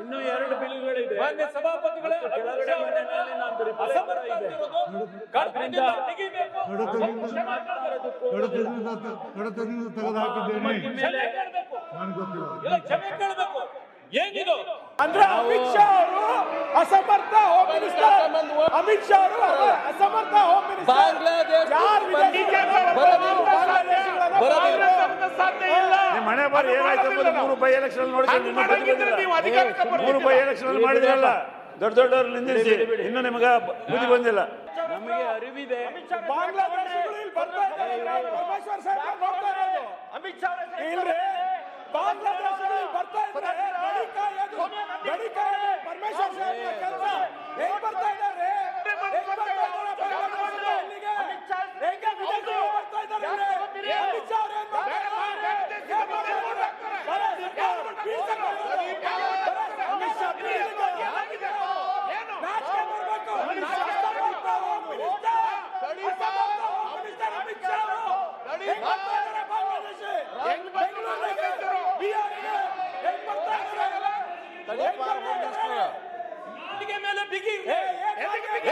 ಇನ್ನು ಎರಡು ಬಿಲ್ಗಳಿದೆ. ಮಾನ್ಯ ಸಭಾಪತಿಗಳೇ ಮತ್ತು ಕೆಳಗಡೆ ಮನೆಯಲ್ಲಿ ನಂದು ರಿಪ್ಲೈ ಕೂಡ ಅಸಮರ್ಥ ಇದೆ. ಆಗಿರೋದು ಕರ್ತವ್ಯದಿಂದ ತೆಗಿಬೇಕು. ಕಡತದಿಂದ ಮಾತಾಡೋದಕ್ಕೂ ಕಡತದಿಂದ ಕಡತದಿಂದ ತೆಗೆದು ಹಾಕಿದ್ದೇನೆ ಕ್ಷಮೆ ಕೇಳಬೇಕು. ನನಗೆ ಗೊತ್ತಿಲ್ಲ. ಇಲ್ಲ ಕ್ಷಮೆ ಕೇಳಬೇಕು. ಏನಿದು? ಅಂದ್ರೆ ಅಮಿತ್ ಶಾ ಅವರು ಅಸಮರ್ಥ ಹೋಮ್ ಮಿನಿಸ್ಟರ್. ಅಮಿತ್ ಶಾ ಅವರು ಅಸಮರ್ಥ ಹೋಮ್ ಮಿನಿಸ್ಟರ್. ಬಾಂಗ್ಲಾದೇಶ ಯಾರು ಬಾರಿ ಏನಾಯ್ತು ಮೂರು ಬೈ ಎಲೆಕ್ಷನ್ ಪ್ರತಿಬಂಧ ಮೂರು ಬೈ ಎಲೆಕ್ಷನ್ ಮಾಡಿದ್ರಲ್ಲ ದೊಡ್ಡ ದೊಡ್ಡವ್ರು ನಿಂದಿಸಿ. ಇನ್ನು ನಿಮಗ ಬುದ್ಧಿ ಬಂದಿಲ್ಲ. ನಮಗೆ ಅರಿವಿದೆ. ಬಾಂಗ್ಲಾದೇಶಿಗಳು ಬರ್ತಾ ಇದ್ದಾರೆ. ಪರಮೇಶ್ವರ್ ಸಾಹೇಬ್ ಅಮಿತ್ ಶಾ ಇಲ್ಲಿ ಬರ್ತಾ ಇದ್ದಾರೆ. ಪರಮೇಶ್ವರ್ ಸಾಹೇಬ್ ಕೆಲಸ. ಹೇಗ್ ಬರ್ತಾ ಇದ್ದಾರೆ ಹೇಗ್ ಬರ್ತಾ ಇದ್ದಾರೆ ಬಾಂಗ್ಲಾದೇಶಿಗಳು ಇಲ್ಲಿಗೆ? ಹೇಗೆ ವಿದೇಶಿಗಳು ಬರ್ತಾ ಇದ್ದಾರೆ ಇಲ್ಲಿ? ಅಮಿತ್ ಶಾ ಅವ್ರು ಏನ್ ಮಾಡ್ತಾ ಇದ್ದಾರೆ? ಏನ್ ಮಾಡ್ತಾ ಇದ್ದಾರೆ? ಬರ ಸರ್ಕಾರವನ್ನು ಬೀಳ್ಸಕ್ಕೆ ಬರೋದು. ಬರ ಅಮಿತ್ ಶಾ ಬೀಳ್ಸಕ್ಕೆ ನಾಚಿಕೆ ಬರ್ಬೇಕು. ಅಸಮರ್ಥ ಹೋಮ್ ಮಿನಿಸ್ಟರ್. ಅಸಮರ್ಥ ಹೋಮ್ ಮಿನಿಸ್ಟರ್ ಅಮಿತ್ ಶಾ ಅವರು. ಹೇಗ್ ಬರ್ತಾ ಇದ್ದಾರೆ ಬಾಂಗ್ಲಾದೇಶಿ? ಬೆಂಗಳೂರಿಗೆ, ಬಿಹಾರಿಗೆ ಹೇಗ್ ಬರ್ತಾ ಇದ್ದಾರೆ? ಹೇಗ್ ಬರ್ತಾ ಇದ್ದಾರೆ? ಬಿಗಿ ಬಿಗಿ ಏ, ಏ, ಏ, ಏ,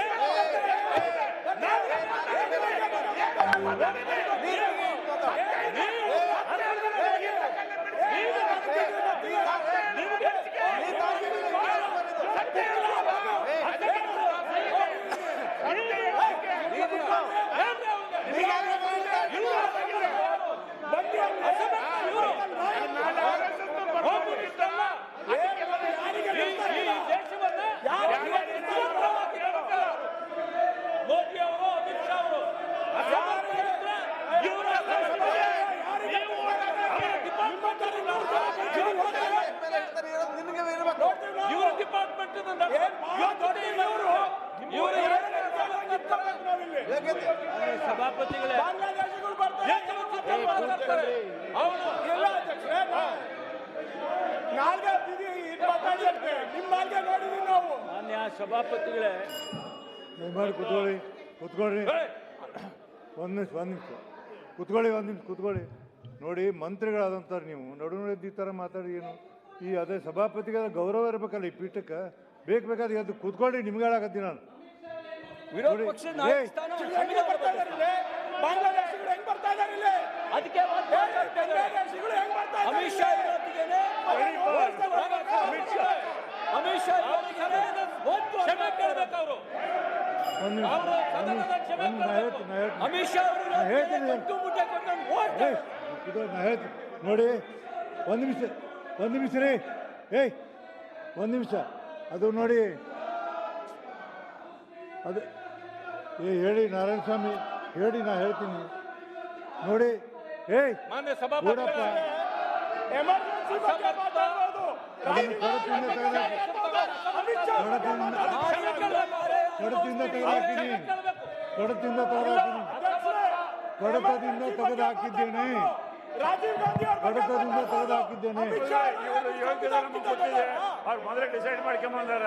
ಮೋದಿ ಅವರು ಅಮಿತ್ ಶಾ ಅವರು ಅಸಮರ್ಥ ಇದ್ರೆ ಇವ್ರ ಇವ್ರ ಡಿಪಾರ್ಟ್ಮೆಂಟ್ ಸಭಾಪತಿಗಳೇ ಬಾಂಗ್ಲಾದೇಶಿಗಳು ಬರ್ತಾರೆ ಅವನು ಇಲ್ಲ ಅಧ್ಯಕ್ಷರೇ ನಾ- ನಾಲ್ಗೆ ಬಿಗಿ ಇದು ಮಾತಾಡಿದ್ದೆ ನಿಮ್ಮ ನಾಲ್ಗೆ ನೋಡಿದೀವಿ ಮಾನ್ಯ ಸಭಾಪತಿಗಳೇ. ದಯಮಾಡಿ ಕೂತ್ಕೊಳ್ಳಿ. ಕುತ್ಕೊಳ್ಳಿ. ಒಂದು ನಿಮಿಷ ಒಂದು ನಿಮಿಷ. ಕುತ್ಕೊಳ್ಳಿ ಒಂದು ನಿಮಿಷ ಕುತ್ಕೊಳ್ಳಿ. ನೋಡಿ ಮಂತ್ರಿಗಳಾದಂತಾರೆ ನೀವು. ನಡು ಈ ಥರ ಮಾತಾಡಿ ಏನು? ಈ ಅದೇ ಸಭಾಪತಿಗೆ ಗೌರವ ಇರಬೇಕಲ್ಲ ಈ ಪೀಠಕ್ಕೆ? ಬೇಕು ಬೇಕಾದ್ರೆ ಅದು ಕೂತ್ಕೊಳ್ಳಿ ನಿಮ್ಗೆ ಹೇಳಕತ್ತೀನಿ ನಾನು. ವಿರೋಧ ಪಕ್ಷ ಅದಕ್ಕೆ ಅಮಿತ್ ಶಾ ಅಮಿತ್ ಶಾ ಅಮಿತ್ ಶಾ. ಕ್ಷಮೆ ಕೇಳ್ಬೇಕು ಅವರು. ಅಮಿತ್ ಅವರು ಹೇಳ್ತೀನಿ. ನೋಡಿ ಒಂದು ನಿಮಿಷ. ಒಂದು ನಿಮಿಷ ರೀ. ಏಯ್ ಒಂದು ನಿಮಿಷ. ಅದು ನೋಡಿ. ಅದು ಏ ಹೇಳಿ ನಾರಾಯಣ ಸ್ವಾಮಿ ಹೇಳಿ ನಾ ಹೇಳ್ತೀನಿ. ನೋಡಿ. ಏಯ್ ಮಾನ್ಯ ಕೂಡಪ್ಪ ಸಭಾಪತಿ ಎಮರ್ಜೆನ್ಸಿ ಬಗ್ಗೆ ಮಾತಾಡೋದು. ಕಡತದಿಂದ ತೆಗೆದಾಕಿನಿ ಕಡತದಿಂದ ತೆಗೆದಾಕಿನಿ ಕಡತದಿಂದ ರಾಜೀವ್ ಗಾಂಧಿ. ತೆಗೆದುಹಾಕಿದ್ದೇನೆ. ಗೊತ್ತಿದೆ ಅವ್ರು ಮೊದಲೇ ಡಿಸೈಡ್ ಮಾಡ್ಕೊಂಬಂದಾರ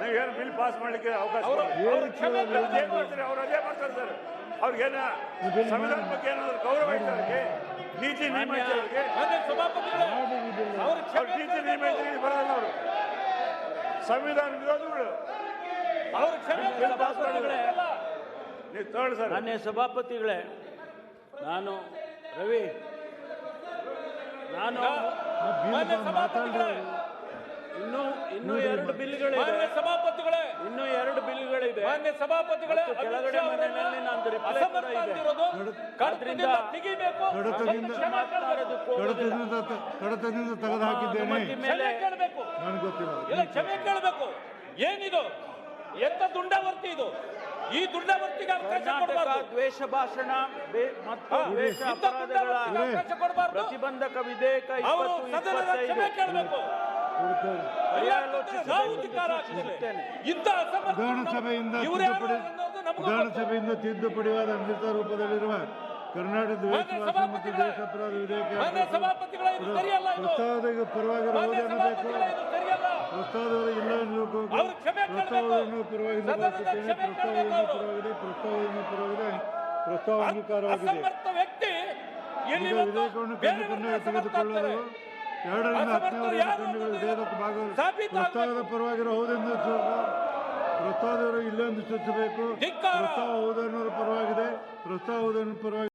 ನೀವು ಏನು ಬಿಲ್ ಪಾಸ್ ಮಾಡ್ಲಿಕ್ಕೆ ಅವಕಾಶ. ಏನು ಅವ್ರು ಏನ್ ಮಾಡ್ತಾರೆ ಅವ್ರು ಅದೇ ಮಾಡ್ತಾರೆ ಸರ್. ಅವ್ರಿಗೇನು ಸಂವಿಧಾನ ಬಗ್ಗೆ ಏನಾದ್ರು ಗೌರವ ಇದ್ದಾರೆ ಅವ್ರಿಗೆ ನೀತಿ ನಿಯಮ ನೀತಿ ನಿಯಮ ಐತೆ ಬರೋದಿಲ್ಲ ಅವರು ಸಂವಿಧಾನ ವಿರೋಧಿಗಳು ಅವರು ಕ್ಷಮೆ ಸಭಾಪತಿಗಳೇ. ನೀವು ತಗೊಳ್ಳಿ ಸರ್. ನನ್ನ ಸಭಾಪತಿಗಳೇ ನಾನು ರವಿ ನಾನು ಮಾನ್ಯ ಸಭಾಪತಿಗಳೇ. ಇನ್ನು ಇನ್ನು ಎರಡು ಬಿಲ್ಗಳು ಮಾನ್ಯ ಸಭಾಪತಿಗಳೇ. ಇನ್ನು ಎರಡು ಬಿಲ್ಗಳಿದೆ. ಮಾನ್ಯ ಸಭಾಪತಿಗಳೇ ಕೆಳಗಡೆ ಮನೆಯಲ್ಲಿ ನಂದು ರಿಪ್ಲೈ ಕೂಡ ಅಸಮರ್ಥ ಇದೆ. ಆಗಿರೋದು ಕರ್ತವ್ಯದಿಂದ ತೆಗಿಬೇಕು. ಕಡತದಿಂದ. ಕಡತದಿಂದ ತ- ಕಡತದಿಂದ ತೆಗೆದುಹಾಕಿದ್ದೇನೆ. ಅನುಮತಿ ಮೇಲೆ ಕೇಳಬೇಕು. ನನಗೆ ಗೊತ್ತಿಲ್ಲ. ಇಲ್ಲ ಕ್ಷಮೆ ಕೇಳಬೇಕು. ಏನಿದು? ಎಂತ ದುಂಡಾವರ್ತಿ ಇದು? ಈ ದುಂಡಾವರ್ತಿಗೆ ಅವಕಾಶ ಕೊಡಬಾರದು. ದ್ವೇಷ ಭಾಷಣ ಮತ್ತು ದ್ವೇಷ ಅಪರಾಧಗಳ ದುಂಡಾವರ್ತಿಗೆ ಅವಕಾಶ ಕೊಡಬಾರದು. ಪ್ರತಿಬಂಧಕ ವಿಧೇಯಕ ಅವರು ಸದನದ ಕ್ಷಮೆ ಕೇಳಬೇಕು. ಇಂಥ ವಿಧಾನಸಭೆಯಿಂದ ವಿಧಾನಸಭೆಯಿಂದ ತಿದ್ದುಪಡಿಯಾದ ಅಮೃತ ರೂಪದಲ್ಲಿರುವ ಕರ್ನಾಟಕ ದ್ವೇಷ ಭಾಷೆ ಮತ್ತು ಅಪರಾಧ ವಿಧೇಯಕ ಪ್ರಸ್ತಾವದ ಪರವಾಗಿ ಬೇಕು ಪ್ರಸ್ತಾವದ. ಪ್ರಸ್ತಾವವನ್ನು ಪ್ರಸ್ತಾವವನ್ನು ಅವರು. ಪರವಾಗಿದೆ ಪ್ರಸ್ತಾವವನ್ನು ಪರವಾಗಿದೆ ಪ್ರಸ್ತಾವ ಅಂಗೀಕಾರವಾಗಿದೆ. ವಿಧೇಯಕವನ್ನು ತೆಗೆದುಕೊಳ್ಳಲು ಎರಡರಿಂದ ಹತ್ತನೇ ಖಂಡಗಳು ಭಾಗವಹಿಸಿ ಪ್ರಸ್ತಾವದ ಪರವಾಗಿರೋ ಹೌದೆಂದು ಪ್ರಸ್ತಾವದವರು ಇಲ್ಲೊಂದು ಸೂಚಿಸಬೇಕು. ಪ್ರಸ್ತಾವ ಹೌದನ್ನೋರ ಪರವಾಗಿದೆ. ಪ್ರಸ್ತಾವ ಹೌದನ್ನು ಪರವಾಗಿ